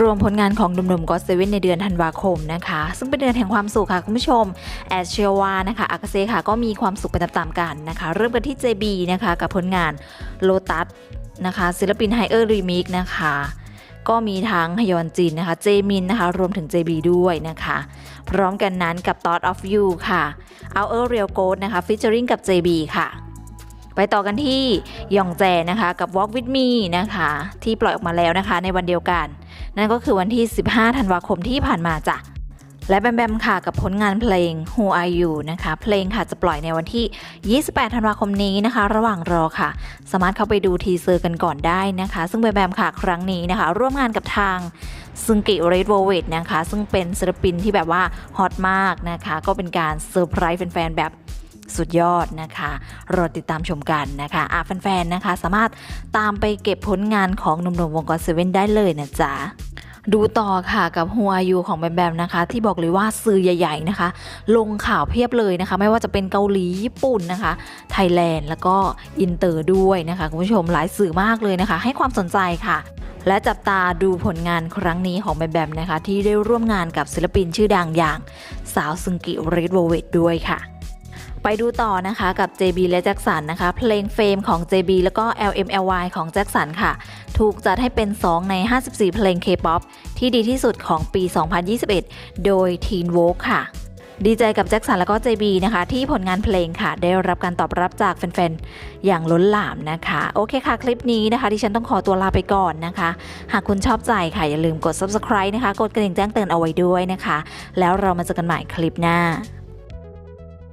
รวมผลงานของหนุ่มๆก็เซเว่นในเดือนธันวาคมนะคะ ซึ่งเป็นเดือนแห่งความสุขค่ะคุณผู้ชม แอดเชื่อว่านะคะอากาเซค่ะก็มีความสุขไปตามๆกันนะคะ เริ่มกันที่ JB นะคะกับผลงาน Lotus นะคะศิลปินไฮเออร์รีมิกนะคะก็มีทั้งฮยอนจินนะคะ เจมินนะคะ รวมถึง JB ด้วยนะคะ พร้อมกันนั้นกับ Thought of You ค่ะ Our Real Gold นะคะ featuring กับ JB ค่ะ ไปต่อกันที่ยองแจนะคะ กับ Walk with Me นะคะ ที่ปล่อยออกมาแล้วนะคะ ในวันเดียวกัน นั่นก็คือวันที่ 15 ธันวาคมที่ผ่านมาจ้ะและแบมแบมค่ะกับผลงานเพลง Who Are You นะคะ เพลงค่ะจะปล่อยในวันที่ 28 ธันวาคมนี้นะคะ ระหว่างรอค่ะ สามารถเข้าไปดูทีเซอร์กันก่อนได้นะคะ ซึ่งแบมแบมค่ะครั้งนี้นะคะ ร่วมงานกับทางซึงกิเรดโวเวตนะคะ ซึ่งเป็นศิลปินที่แบบว่าฮอตมากนะคะ ก็เป็นการเซอร์ไพรส์แฟนๆแบบสุดยอดนะคะ รอติดตามชมกันนะคะอะแฟนๆนะคะ สามารถตามไปเก็บผลงานของหนุ่มๆวงกอเซเว่นได้เลยนะจ๊ะ ดูต่อค่ะกับ Who Are You ของแบมแบมนะคะ ที่บอกเลยว่าสื่อใหญ่ ๆนะคะ ลงข่าวเพียบเลยนะคะ ไม่ว่าจะเป็นเกาหลีญี่ปุ่นนะคะ ไทยแลนด์แล้วก็อินเตอร์ด้วยนะคะคุณผู้ชมหลายสื่อมากเลยนะคะ ให้ความสนใจค่ะและจับตาดูผลงานครั้งนี้ของแบมแบมนะคะ ที่ได้ร่วมงานกับศิลปินชื่อดังอย่างสาวซึงกิเรดโวเวตด้วยค่ะ ไปดูต่อนะคะกับ JB และแจ็คสันนะคะ เพลงเฟมของ JB แล้วก็ LMLY ของแจ็คสันค่ะ ถูกจัดให้เป็น 2 ใน 54 เพลง K-POP ที่ดีที่สุดของปี 2021 โดย Teen Vogue ค่ะ ดีใจกับแจ็คสันแล้วก็ JB นะคะ ที่ผลงานเพลงค่ะ ได้รับการตอบรับจากแฟนๆ อย่างล้นหลามนะคะ โอเคค่ะ คลิปนี้นะคะที่ฉันต้องขอตัวลาไปก่อนนะคะ หากคุณชอบใจค่ะ อย่าลืมกด subscribe นะคะ กดกระดิ่งแจ้งเตือนเอาไว้ด้วยนะคะ แล้วเรามาเจอกันใหม่คลิปหน้า